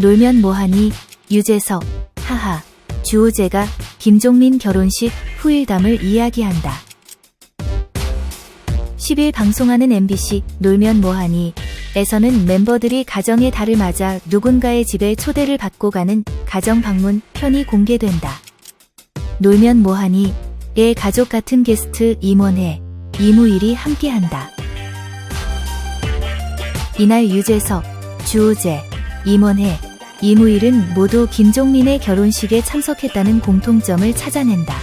놀면 뭐하니 유재석 하하 주호재가 김종민 결혼식 후일담을 이야기한다. 10일 방송하는 MBC 놀면 뭐하니 에서는 멤버들이 가정의 달을 맞아 누군가의 집에 초대를 받고 가는 가정 방문 편이 공개된다. 놀면 뭐하니 의 가족 같은 게스트 임원회, 이무일이 함께한다. 이날 유재석, 주호재, 임원회, 이무일은 모두 김종민의 결혼식에 참석했다는 공통점을 찾아낸다.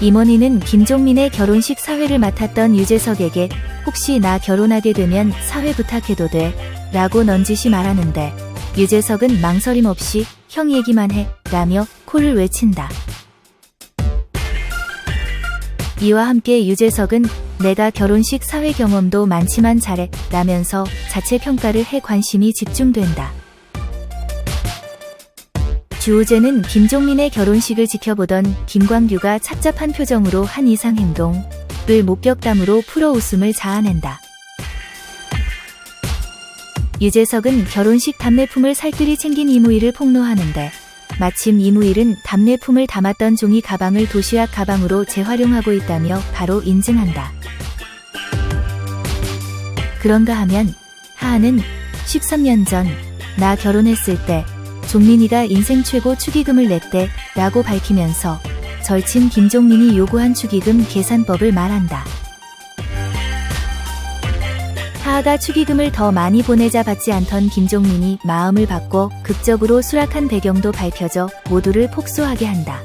임원희는 김종민의 결혼식 사회를 맡았던 유재석에게 혹시 나 결혼하게 되면 사회 부탁해도 돼 라고 넌지시 말하는데 유재석은 망설임 없이 형 얘기만 해 라며 콜을 외친다. 이와 함께 유재석은 내가 결혼식 사회 경험도 많지만 잘해 라면서 자체 평가를 해 관심이 집중된다. 주호재는 김종민의 결혼식을 지켜보던 김광규가 착잡한 표정으로 한 이상 행동을 목격담으로 풀어 웃음을 자아낸다. 유재석은 결혼식 답례품을 살뜰히 챙긴 이무희를 폭로하는데 마침 이무일은 답례품을 담았던 종이 가방을 도시락 가방으로 재활용하고 있다며 바로 인증한다. 그런가 하면 하하는 13년 전 나 결혼했을 때 종민이가 인생 최고 축의금을 냈대 라고 밝히면서 절친 김종민이 요구한 축의금 계산법을 말한다. 하하가 축의금을 더 많이 보내자 받지 않던 김종민이 마음을 바꿔 극적으로 수락한 배경도 밝혀져 모두를 폭소하게 한다.